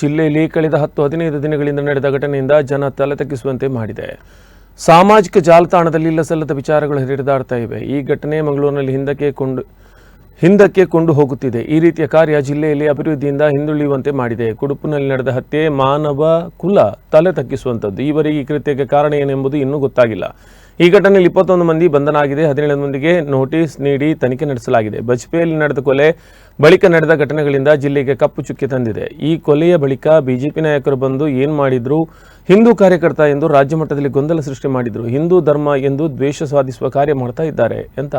ಜಿಲ್ಲೆಯಲ್ಲಿ ಕಳೆದ ಹತ್ತು ಹದಿನೈದು ದಿನಗಳಿಂದ ನಡೆದ ಘಟನೆಯಿಂದ ಜನ ತಲೆ ತಗ್ಗಿಸುವಂತೆ ಮಾಡಿದೆ. ಸಾಮಾಜಿಕ ಜಾಲತಾಣದಲ್ಲಿ ಇಲ್ಲಸಲ್ಲದ ವಿಚಾರಗಳು ಹರಿದಾಡ್ತಾ ಇವೆ. ಈ ಘಟನೆ ಮಂಗಳೂರಿನಲ್ಲಿ ಹಿಂದಕ್ಕೆ ಕೊಂಡು ಹಿಂದಕ್ಕೆ ಕೊಂಡು ಹೋಗುತ್ತಿದೆ. ಈ ರೀತಿಯ ಕಾರ್ಯ ಜಿಲ್ಲೆಯಲ್ಲಿ ಅಭಿವೃದ್ಧಿಯಿಂದ ಹಿಂದುಳಿಯುವಂತೆ ಮಾಡಿದೆ. ಕುಡುಪಿನಲ್ಲಿ ನಡೆದ ಹತ್ಯೆ ಮಾನವ ಕುಲ ತಲೆ ತಗ್ಗಿಸುವಂಥದ್ದು. ಈವರೆಗೆ ಈ ಕೃತ್ಯಕ್ಕೆ ಕಾರಣ ಏನೆಂಬುದು ಇನ್ನೂ ಗೊತ್ತಾಗಿಲ್ಲ. ಈ ಘಟನೆಯಲ್ಲಿ ಇಪ್ಪತ್ತೊಂದು ಮಂದಿ ಬಂಧನ ಆಗಿದೆ ಹದಿನೇಳು ಮಂದಿಗೆ ನೋಟಿಸ್ ನೀಡಿ ತನಿಖೆ ನಡೆಸಲಾಗಿದೆ. ಬಜ್ಪೆಯಲ್ಲಿ ನಡೆದ ಕೊಲೆ ಬಳಿಕ ನಡೆದ ಘಟನೆಗಳಿಂದ ಜಿಲ್ಲೆಗೆ ಕಪ್ಪು ಚುಕ್ಕಿ ತಂದಿದೆ. ಈ ಕೊಲೆಯ ಬಳಿಕ ಬಿಜೆಪಿ ನಾಯಕರು ಬಂದು ಏನು ಮಾಡಿದ್ರು? ಹಿಂದೂ ಕಾರ್ಯಕರ್ತ ಎಂದು ರಾಜ್ಯ ಮಟ್ಟದಲ್ಲಿ ಗೊಂದಲ ಸೃಷ್ಟಿ ಮಾಡಿದ್ರು. ಹಿಂದೂ ಧರ್ಮ ಎಂದು ದ್ವೇಷ ಸಾಧಿಸುವ ಕಾರ್ಯ ಮಾಡ್ತಾ ಇದ್ದಾರೆ ಅಂತ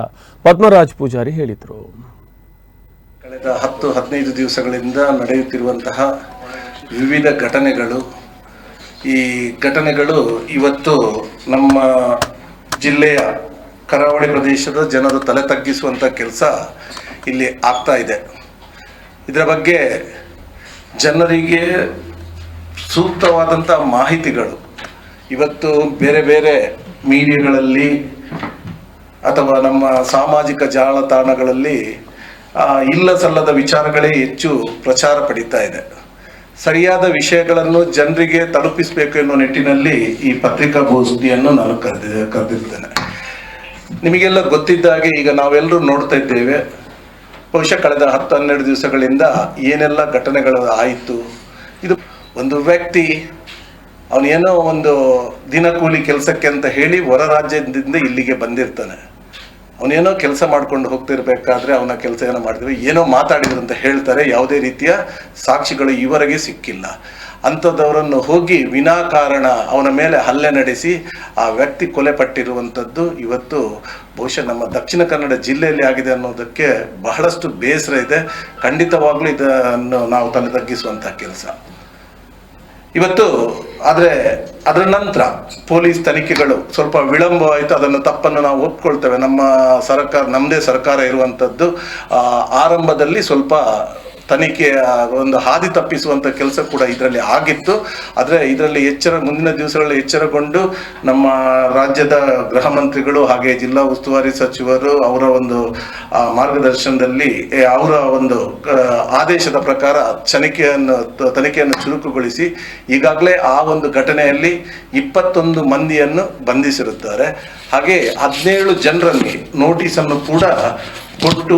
ಪದ್ಮರಾಜ್ ಪೂಜಾರಿ ಹೇಳಿದರು. ಕಳೆದ ಹತ್ತು, ಹದಿನೈದು ದಿವಸಗಳಿಂದ ನಡೆಯುತ್ತಿರುವಂತಹ ವಿವಿಧ ಘಟನೆಗಳು. ಈ ಘಟನೆಗಳು ಇವತ್ತು ನಮ್ಮ ಜಿಲ್ಲೆಯ ಕರಾವಳಿ ಪ್ರದೇಶದ ಜನರು ತಲೆ ತಗ್ಗಿಸುವಂಥ ಕೆಲಸ ಇಲ್ಲಿ ಆಗ್ತಾ ಇದೆ. ಇದರ ಬಗ್ಗೆ ಜನರಿಗೆ ಸೂಕ್ತವಾದಂಥ ಮಾಹಿತಿಗಳು. ಇವತ್ತು ಬೇರೆ ಬೇರೆ ಮೀಡಿಯಾಗಳಲ್ಲಿ ಅಥವಾ ನಮ್ಮ ಸಾಮಾಜಿಕ ಜಾಲತಾಣಗಳಲ್ಲಿ ಇಲ್ಲ ಸಲ್ಲದ ವಿಚಾರಗಳೇ ಹೆಚ್ಚು ಪ್ರಚಾರ ಪಡೀತಾ ಇದೆ. ಸರಿಯಾದ ವಿಷಯಗಳನ್ನು ಜನರಿಗೆ ತಲುಪಿಸಬೇಕು ಎನ್ನುವ ನಿಟ್ಟಿನಲ್ಲಿ ಈ ಪತ್ರಿಕಾಗೋಷ್ಠಿಯನ್ನು ನಾನು ಕರೆದಿ, ಕರೆದಿರ್ತೇನೆ. ನಿಮಗೆಲ್ಲ ಗೊತ್ತಿದ್ದ ಹಾಗೆ ಈಗ ನಾವೆಲ್ಲರೂ ನೋಡ್ತಾ ಇದ್ದೇವೆ. ಬಹುಶಃ ಕಳೆದ ಹತ್ತು ಹನ್ನೆರಡು ದಿವಸಗಳಿಂದ ಏನೆಲ್ಲ ಘಟನೆಗಳು ಆಯಿತು. ಇದು ಒಂದು ವ್ಯಕ್ತಿ, ಅವನೇನೋ ಒಂದು ದಿನಕೂಲಿ ಕೆಲಸಕ್ಕೆ ಅಂತ ಹೇಳಿ ಹೊರ ರಾಜ್ಯದಿಂದ ಇಲ್ಲಿಗೆ ಬಂದಿರ್ತಾನೆ. ಅವನೇನೋ ಕೆಲಸ ಮಾಡ್ಕೊಂಡು ಹೋಗ್ತಿರ್ಬೇಕಾದ್ರೆ ಅವನ ಕೆಲಸ ಏನೋ ಮಾಡಿದ್ರು ಏನೋ ಮಾತಾಡಿದ್ರು ಅಂತ ಹೇಳ್ತಾರೆ. ಯಾವುದೇ ರೀತಿಯ ಸಾಕ್ಷಿಗಳು ಇವರೆಗೆ ಸಿಕ್ಕಿಲ್ಲ. ಅಂಥದ್ದವರನ್ನು ಹೋಗಿ ವಿನಾಕಾರಣ ಅವನ ಮೇಲೆ ಹಲ್ಲೆ ನಡೆಸಿ ಆ ವ್ಯಕ್ತಿ ಕೊಲೆ ಪಟ್ಟಿರುವಂಥದ್ದು ಇವತ್ತು ಬಹುಶಃ ನಮ್ಮ ದಕ್ಷಿಣ ಕನ್ನಡ ಜಿಲ್ಲೆಯಲ್ಲಿ ಆಗಿದೆ ಅನ್ನೋದಕ್ಕೆ ಬಹಳಷ್ಟು ಬೇಸರ ಇದೆ. ಖಂಡಿತವಾಗ್ಲೂ ಇದನ್ನು ನಾವು ತಲೆ ತಗ್ಗಿಸುವಂಥ ಕೆಲಸ. ಇವತ್ತು ಆದರೆ ಅದರ ನಂತರ ಪೊಲೀಸ್ ತನಿಖೆಗಳು ಸ್ವಲ್ಪ ವಿಳಂಬವಾಯಿತು. ಅದನ್ನು ತಪ್ಪನ್ನು ನಾವು ಒಪ್ಕೊಳ್ತೇವೆ. ನಮ್ಮ ಸರ್ಕಾರ ನಮ್ಮದೇ ಸರ್ಕಾರ ಇರುವಂಥದ್ದು ಆರಂಭದಲ್ಲಿ ಸ್ವಲ್ಪ ತನಿಖೆಯ ಒಂದು ಹಾದಿ ತಪ್ಪಿಸುವಂಥ ಕೆಲಸ ಕೂಡ ಇದರಲ್ಲಿ ಆಗಿತ್ತು. ಆದರೆ ಇದರಲ್ಲಿ ಎಚ್ಚರ, ಮುಂದಿನ ದಿವಸಗಳಲ್ಲಿ ಎಚ್ಚರಗೊಂಡು ನಮ್ಮ ರಾಜ್ಯದ ಗೃಹ ಮಂತ್ರಿಗಳು ಹಾಗೆ ಜಿಲ್ಲಾ ಉಸ್ತುವಾರಿ ಸಚಿವರು ಅವರ ಒಂದು ಮಾರ್ಗದರ್ಶನದಲ್ಲಿ ಅವರ ಒಂದು ಆದೇಶದ ಪ್ರಕಾರ ತನಿಖೆಯನ್ನು ತನಿಖೆಯನ್ನು ಚುರುಕುಗೊಳಿಸಿ ಈಗಾಗಲೇ ಆ ಒಂದು ಘಟನೆಯಲ್ಲಿ ಇಪ್ಪತ್ತೊಂದು ಮಂದಿಯನ್ನು ಬಂಧಿಸಿರುತ್ತಾರೆ. ಹಾಗೆ ಹದಿನೇಳು ಜನರಲ್ಲಿ ನೋಟಿಸನ್ನು ಕೂಡ ಕೊಟ್ಟು